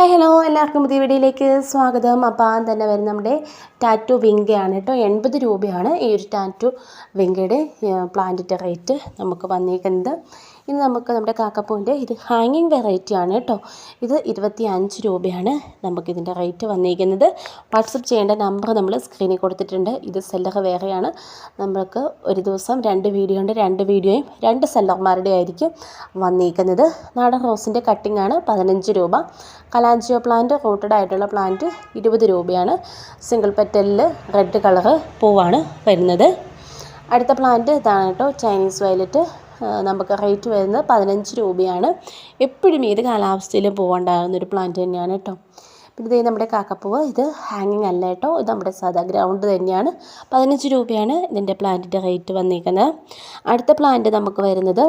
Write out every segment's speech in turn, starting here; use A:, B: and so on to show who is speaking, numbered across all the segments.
A: Hi hello എല്ലാവർക്കും പുതിയ വീഡിയോയിലേക്ക് സ്വാഗതം. അപ്പോൾ തന്നെ വരുന്ന നമ്മുടെ ടാറ്റു വിങ്കയാണ് കേട്ടോ എൺപത് രൂപയാണ് ഈ ഒരു ടാറ്റു വിങ്കയുടെ പ്ലാന്റിന്റെ റേറ്റ് നമുക്ക് വന്നിരിക്കുന്നത് ഇനി നമുക്ക് നമ്മുടെ കാക്കപ്പൂവിന്റെ ഇത് ഹാങ്ങിങ് വെറൈറ്റി ആണ് കേട്ടോ. ഇത് ഇരുപത്തി അഞ്ച് രൂപയാണ് നമുക്കിതിന്റെ റേറ്റ് വന്നിരിക്കുന്നത്. വാട്സപ്പ് ചെയ്യേണ്ട നമ്പർ നമ്മൾ സ്ക്രീനിൽ കൊടുത്തിട്ടുണ്ട്. ഇത് സെല്ലർ വേറെയാണ്. നമ്മൾക്ക് ഒരു ദിവസം രണ്ട് വീഡിയോ ഉണ്ട്. രണ്ട് വീഡിയോയും രണ്ട് സെല്ലർമാരുടെ ആയിരിക്കും വന്നിരിക്കുന്നത്. നാടൻ റോസിന്റെ കട്ടിംഗ് ആണ് പതിനഞ്ച് രൂപ. കലാഞ്ചിയോ പ്ലാന്റ് റൂട്ടഡ് ആയിട്ടുള്ള പ്ലാന്റ് ഇരുപത് രൂപയാണ്. സിംഗിൾ പെറ്റലിൽ റെഡ് കളറ് പൂവാണ് വരുന്നത്. അടുത്ത പ്ലാന്റ് ഇതാണ് കേട്ടോ ചൈനീസ് വയലറ്റ് നമുക്ക് റേറ്റ് വരുന്നത് പതിനഞ്ച് രൂപയാണ്. എപ്പോഴും ഏത് കാലാവസ്ഥയിലും പോകേണ്ടാകുന്ന ഒരു പ്ലാന്റ് തന്നെയാണ് കേട്ടോ പിന്നെ ഇതേ നമ്മുടെ കാക്കപ്പൂവ് ഇത് ഹാങ്ങിങ് അല്ല കേട്ടോ ഇത് നമ്മുടെ സാധാ ഗ്രൗണ്ട് തന്നെയാണ്. പതിനഞ്ച് രൂപയാണ് ഇതിന്റെ പ്ലാന്റിന്റെ റേറ്റ് വന്നിരിക്കുന്നത് അടുത്ത പ്ലാന്റ് നമുക്ക് വരുന്നത്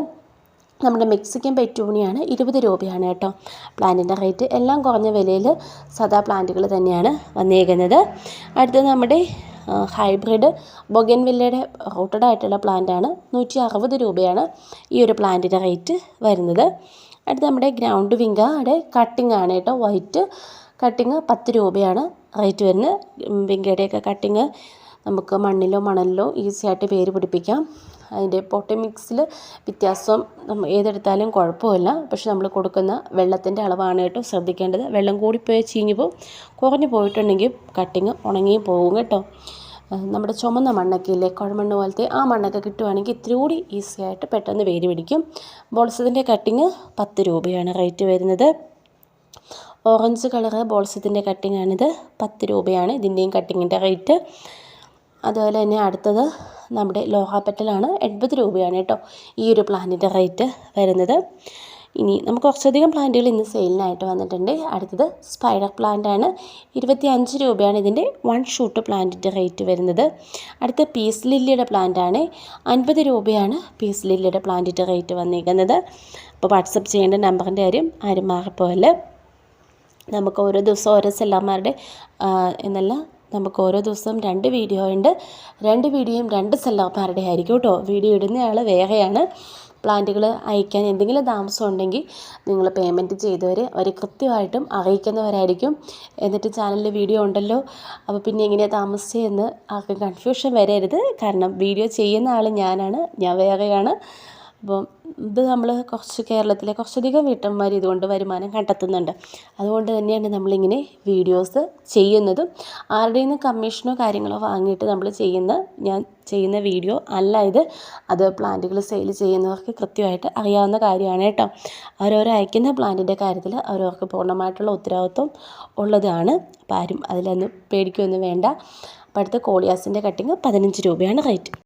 A: നമ്മുടെ മെക്സിക്കൻ പെറ്റൂണിയാണ്. ഇരുപത് രൂപയാണ് കേട്ടോ പ്ലാന്റിന്റെ റേറ്റ് എല്ലാം കുറഞ്ഞ വിലയിൽ സദാ പ്ലാന്റുകൾ തന്നെയാണ് വന്നേക്കുന്നത്. അടുത്തത് നമ്മുടെ ഹൈബ്രിഡ് ബൊഗൻവില്ലയുടെ റൂട്ടഡ് ആയിട്ടുള്ള പ്ലാന്റാണ് നൂറ്റി അറുപത് രൂപയാണ് ഈ ഒരു പ്ലാന്റിന്റെ റേറ്റ് വരുന്നത്. അടുത്ത് നമ്മുടെ ഗ്രൗണ്ട് വിങ്കയുടെ കട്ടിംഗ് ആണ് കേട്ടോ. വൈറ്റ് കട്ടിങ് പത്ത് രൂപയാണ് റേറ്റ് വരുന്നത്. വിങ്കയുടെയൊക്കെ കട്ടിങ് നമുക്ക് മണ്ണിലോ മണലിലോ ഈസി ആയിട്ട് വേര് പിടിപ്പിക്കാം. അതിന്റെ പൊട്ടി മിക്സിൽ വ്യത്യാസം ഏതെടുത്താലും കുഴപ്പമില്ല. പക്ഷെ നമ്മൾ കൊടുക്കുന്ന വെള്ളത്തിന്റെ അളവാണ് കേട്ടോ ശ്രദ്ധിക്കേണ്ടത്. വെള്ളം കൂടിപ്പോയി ചീഞ്ഞു പോകും കുറഞ്ഞു പോയിട്ടുണ്ടെങ്കിൽ കട്ടിങ് ഉണങ്ങി പോകും കേട്ടോ. നമ്മുടെ ചുമന്ന മണ്ണൊക്കെ ഇല്ലേ? കുഴമണ്ണ് പോലത്തെ ആ മണ്ണൊക്കെ കിട്ടുവാണെങ്കിൽ ഇത്തിരി കൂടി ഈസി ആയിട്ട് പെട്ടെന്ന് വേര് പിടിക്കും. ബോൾസത്തിന്റെ കട്ടിങ് പത്ത് രൂപയാണ് റേറ്റ് വരുന്നത്. ഓറഞ്ച് കളറ് ബോൾസത്തിന്റെ കട്ടിങ്ങാണിത് പത്ത് രൂപയാണ് ഇതിന്റെയും കട്ടിങ്ങിന്റെ റേറ്റ് അതുപോലെ തന്നെ അടുത്തത് നമ്മുടെ ലോഹാപ്പറ്റലാണ് എൺപത് രൂപയാണ് കേട്ടോ ഈ ഒരു പ്ലാന്റിന്റെ റേറ്റ് വരുന്നത്. ഇനി നമുക്ക് കുറച്ചധികം പ്ലാന്റുകൾ ഇന്ന് സെയിലിനായിട്ട് വന്നിട്ടുണ്ട്. അടുത്തത് സ്പൈഡർ പ്ലാന്റ് ആണ് ഇരുപത്തി അഞ്ച് രൂപയാണ് ഇതിന്റെ വൺ ഷൂട്ട് പ്ലാന്റിന്റെ റേറ്റ് വരുന്നത്. അടുത്ത പീസ് ലില്ലിയുടെ പ്ലാന്റ് ആണ് അൻപത് രൂപയാണ് പീസ് ലില്ലിയുടെ പ്ലാന്റിന്റെ റേറ്റ് വന്നിരിക്കുന്നത് അപ്പോൾ വാട്സപ്പ് ചെയ്യേണ്ട നമ്പറിന്റെ കാര്യം ആരും മാറിപ്പോലെ നമുക്ക് ഓരോ ദിവസം ഓരോ സെല്ലാമാരുടെ എന്നല്ല നമുക്ക് ഓരോ ദിവസവും രണ്ട് വീഡിയോ ഉണ്ട്. രണ്ട് വീഡിയോയും രണ്ട് സെല്ലാപ്പാരുടെ ആയിരിക്കും കേട്ടോ. വീഡിയോ ഇടുന്നയാൾ വേറെയാണ്. പ്ലാന്റുകൾ അയക്കാൻ എന്തെങ്കിലും താമസം ഉണ്ടെങ്കിൽ നിങ്ങൾ പേയ്മെന്റ് ചെയ്തവർ അവർ കൃത്യമായിട്ടും അറിയിക്കുന്നവരായിരിക്കും. എന്നിട്ട് ചാനലിൽ വീഡിയോ ഉണ്ടല്ലോ. അപ്പോൾ പിന്നെ എങ്ങനെയാണ് താമസിച്ചതെന്ന് ആർക്കും കൺഫ്യൂഷൻ വരരുത്. കാരണം വീഡിയോ ചെയ്യുന്ന ആൾ ഞാനാണ് ഞാൻ വേറെയാണ്. അപ്പം ഇത് നമ്മൾ കുറച്ച് കേരളത്തിലെ കുറച്ചധികം വീട്ടമ്മമാർ ഇതുകൊണ്ട് വരുമാനം കണ്ടെത്തുന്നുണ്ട്. അതുകൊണ്ട് തന്നെയാണ് നമ്മളിങ്ങനെ വീഡിയോസ് ചെയ്യുന്നതും. ആരുടെയും നിന്ന് കമ്മീഷനോ കാര്യങ്ങളോ വാങ്ങിയിട്ട് നമ്മൾ ചെയ്യുന്ന ഞാൻ ചെയ്യുന്ന വീഡിയോ അല്ല ഇത്. അത് പ്ലാന്റുകൾ സെയിൽ ചെയ്യുന്നവർക്ക് കൃത്യമായിട്ട് അറിയാവുന്ന കാര്യമാണ് കേട്ടോ. അവരവർ അയക്കുന്ന പ്ലാന്റിന്റെ കാര്യത്തിൽ അവരവർക്ക് പൂർണമായിട്ടുള്ള ഉത്തരവാദിത്വം ഉള്ളതാണ്. അപ്പം ആരും അതിലൊന്നും പേടിക്കുകയൊന്നും വേണ്ട. അപ്പോൾ അടുത്ത കോളിയാസിന്റെ കട്ടിങ് പതിനഞ്ച് രൂപയാണ് റേറ്റ്.